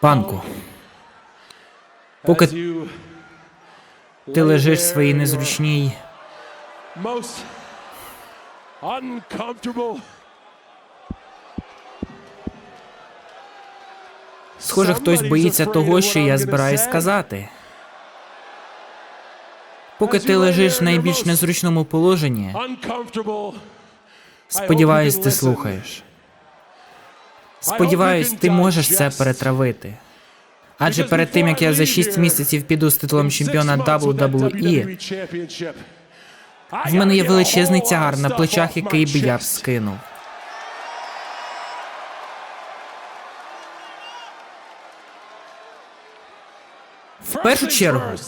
Панку, поки ти лежиш в своїй незручній. Схоже, хтось боїться того, що я збираюсь сказати. Поки ти лежиш в найбільш незручному положенні, сподіваюсь, ти слухаєш. Сподіваюсь, ти можеш це перетравити. Адже перед тим як я за 6 місяців піду з титулом чемпіона WWE, в мене є величезний тягар на плечах, який би я б скинув. В першу чергу,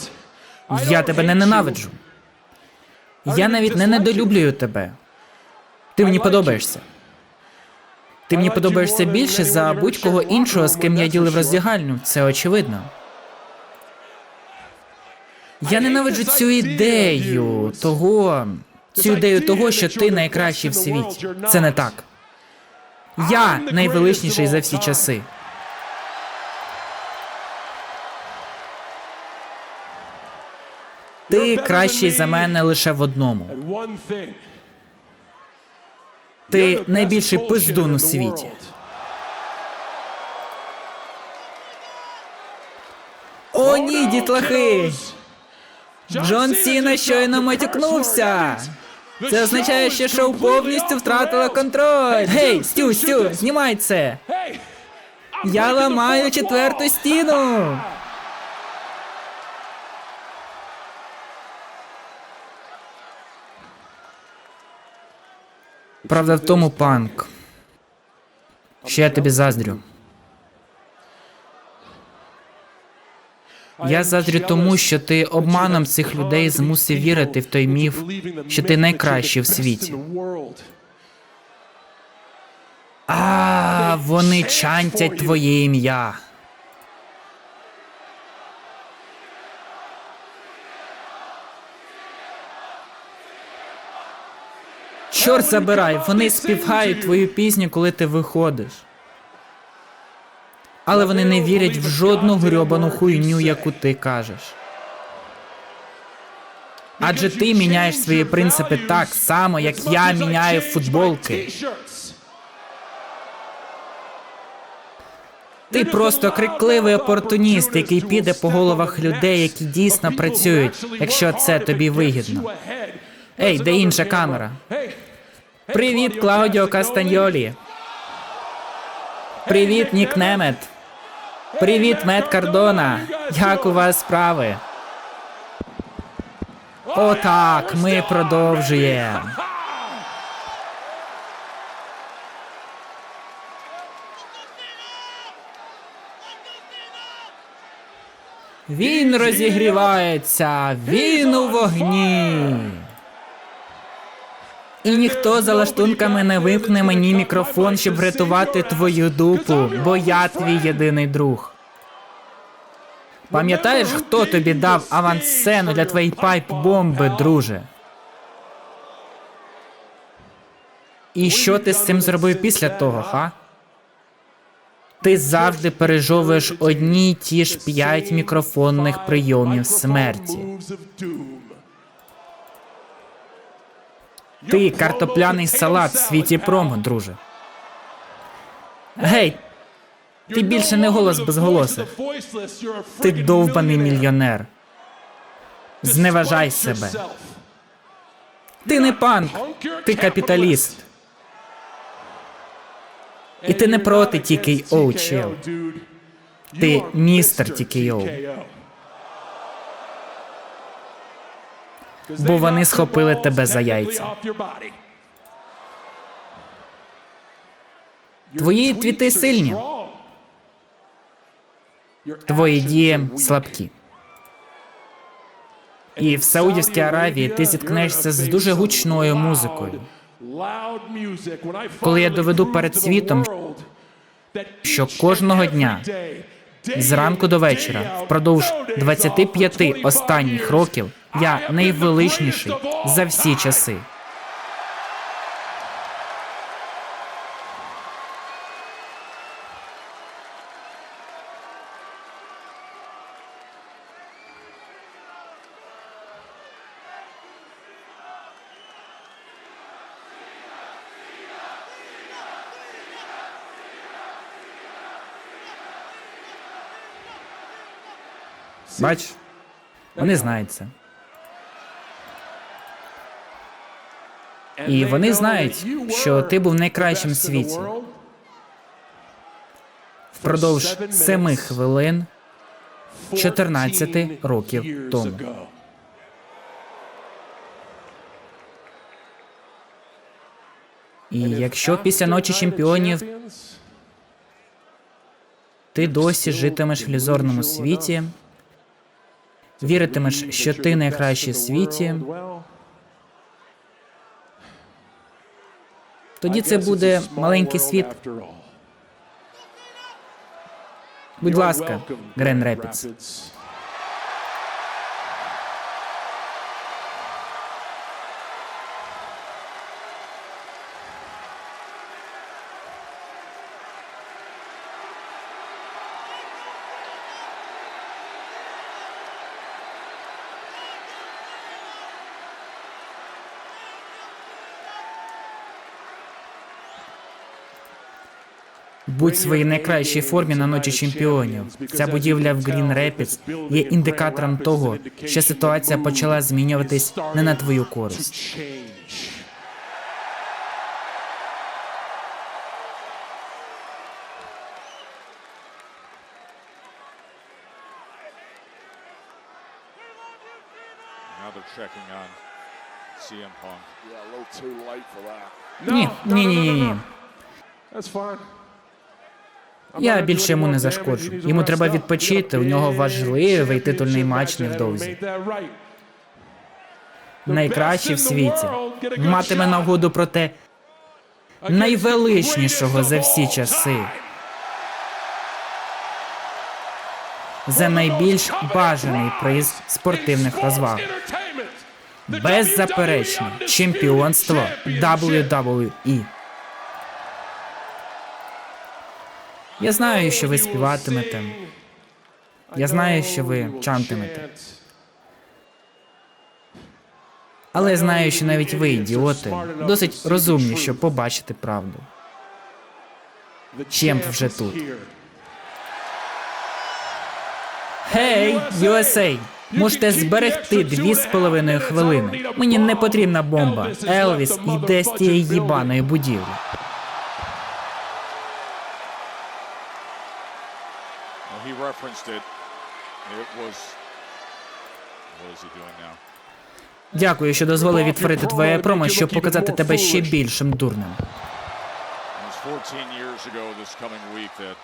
Я тебе не ненавиджу. Я навіть не недолюблюю тебе. Ти мені подобаєшся. Ти мені подобаєшся більше за будь-кого іншого, з ким я ділив роздягальню. Це очевидно. Я ненавиджу цю ідею того. Цю ідею того, що ти найкращий в світі. Це не так. Я найвеличніший за всі часи. Ти кращий за мене лише в одному. Ти найбільший пиздун у світі. О, ні, дітлахи! Джон Сіна щойно матюкнувся. Це означає, що шоу повністю втратило контроль. Гей, Стю, Стю, знімай це! Я ламаю четверту стіну. Правда в тому, панк, що я тобі заздрю. Я заздрю тому, що ти обманом цих людей змусив вірити в той міф, що ти найкращий в світі. А вони чантять твоє ім'я. Чорт забирай, вони співають твою пісню, коли ти виходиш. Але вони не вірять в жодну грьобану хуйню, яку ти кажеш. Адже ти міняєш свої принципи так само, як я міняю футболки. Ти просто крикливий опортуніст, який піде по головах людей, які дійсно працюють, якщо це тобі вигідно. Ей, де інша камера? Привіт, Клаудіо Кастаньолі. Привіт, Нік Немет. Привіт, Мет Кардона. Як у вас справи? Отак, ми продовжуємо. Він розігрівається, він у вогні. І ніхто за лаштунками не вимкне мені мікрофон, щоб врятувати твою дупу, бо я твій єдиний друг. Пам'ятаєш, хто тобі дав авансцену для твоєї пайп-бомби, друже? І що ти з цим зробив після того, ха? Ти завжди пережовуєш одні й ті ж п'ять мікрофонних прийомів смерті. Ти картопляний салат в світі промо, друже. Гей, ти більше не голос безголосих. Ти довбаний мільйонер. Зневажай себе. Ти не панк, ти капіталіст. І ти не проти TKO, чел. Ти містер TKO. Бо вони схопили тебе за яйця. Твої твіти сильні, твої дії слабкі. І в Саудівській Аравії ти зіткнешся з дуже гучною музикою. Коли я доведу перед світом, що кожного дня Зранку до вечора, впродовж 25 останніх років, я найвеличніший за всі часи. Бач, вони знають це. І вони знають, що ти був найкращим в світі. Впродовж семи хвилин 14 років тому. І якщо після ночі чемпіонів ти досі житимеш в ілюзорному світі, віритимеш, що ти найкращий в світі, тоді це буде маленький світ. Будь ласка, Грен Репідс. Будь в своїй найкращій формі на ночі чемпіонів. Ця будівля в Грін Репідс є індикатором того, що ситуація почала змінюватись не на твою користь. Ні, ні, ні, ні, ні. That's fine. Я більше йому не зашкоджу. Йому треба відпочити. У нього важливий титульний матч невдовзі. Найкращий в світі матиме нагоду проти найвеличнішого за всі часи. За найбільш бажаний приз спортивних розваг. Беззаперечно чемпіонство WWE. Я знаю, що ви співатимете. Я знаю, що ви чантимете. Але я знаю, що навіть ви, ідіоти, досить розумні, щоб побачити правду. Чемп вже тут. Гей, USA! Можете зберегти дві з половиною хвилини. Мені не потрібна бомба. Елвіс йде з тієї їбаної будівлі. Well, he referenced it. It was. What is he doing now? Дякую, що дозволив відтворити твоє промо, щоб показати тебе ще більшим дурним. It was 14 years ago this coming week that